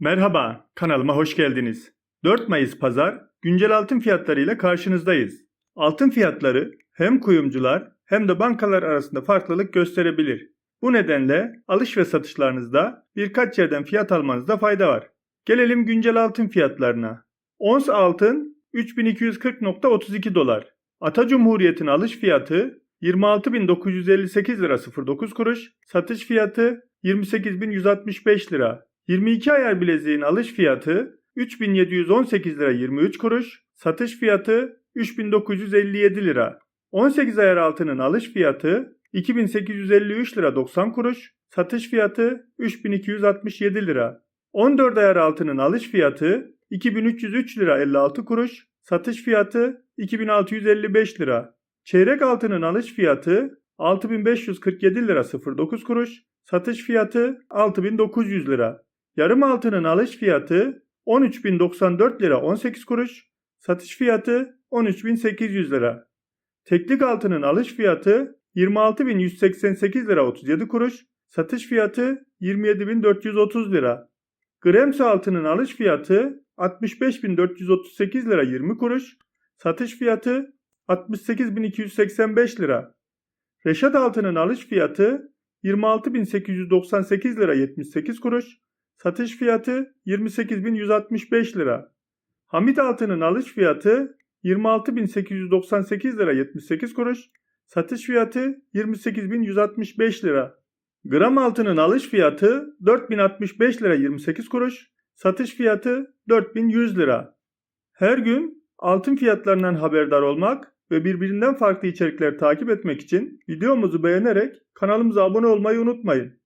Merhaba, kanalıma hoş geldiniz. 4 Mayıs Pazar, güncel altın fiyatlarıyla karşınızdayız. Altın fiyatları hem kuyumcular hem de bankalar arasında farklılık gösterebilir. Bu nedenle alış ve satışlarınızda birkaç yerden fiyat almanızda fayda var. Gelelim güncel altın fiyatlarına. Ons altın 3240.32 dolar. Ata Cumhuriyet'in alış fiyatı 26.958 lira 09 kuruş, satış fiyatı 28.165 lira. 22 ayar bileziğin alış fiyatı 3718 lira 23 kuruş, satış fiyatı 3957 lira. 18 ayar altının alış fiyatı 2853 lira 90 kuruş, satış fiyatı 3267 lira. 14 ayar altının alış fiyatı 2303 lira 56 kuruş, satış fiyatı 2655 lira. Çeyrek altının alış fiyatı 6547 lira 09 kuruş, satış fiyatı 6900 lira. Yarım altının alış fiyatı 13.094 lira 18 kuruş, satış fiyatı 13.800 lira. Teklik altının alış fiyatı 26.188 lira 37 kuruş, satış fiyatı 27.430 lira. Gremsi altının alış fiyatı 65.438 lira 20 kuruş, satış fiyatı 68.285 lira. Reşat altının alış fiyatı 26.898 lira 78 kuruş, satış fiyatı 28.165 lira. Hamit altının alış fiyatı 26.898 lira 78 kuruş, satış fiyatı 28.165 lira. Gram altının alış fiyatı 4065 lira 28 kuruş, satış fiyatı 4100 lira. Her gün altın fiyatlarından haberdar olmak ve birbirinden farklı içerikler takip etmek için videomuzu beğenerek kanalımıza abone olmayı unutmayın.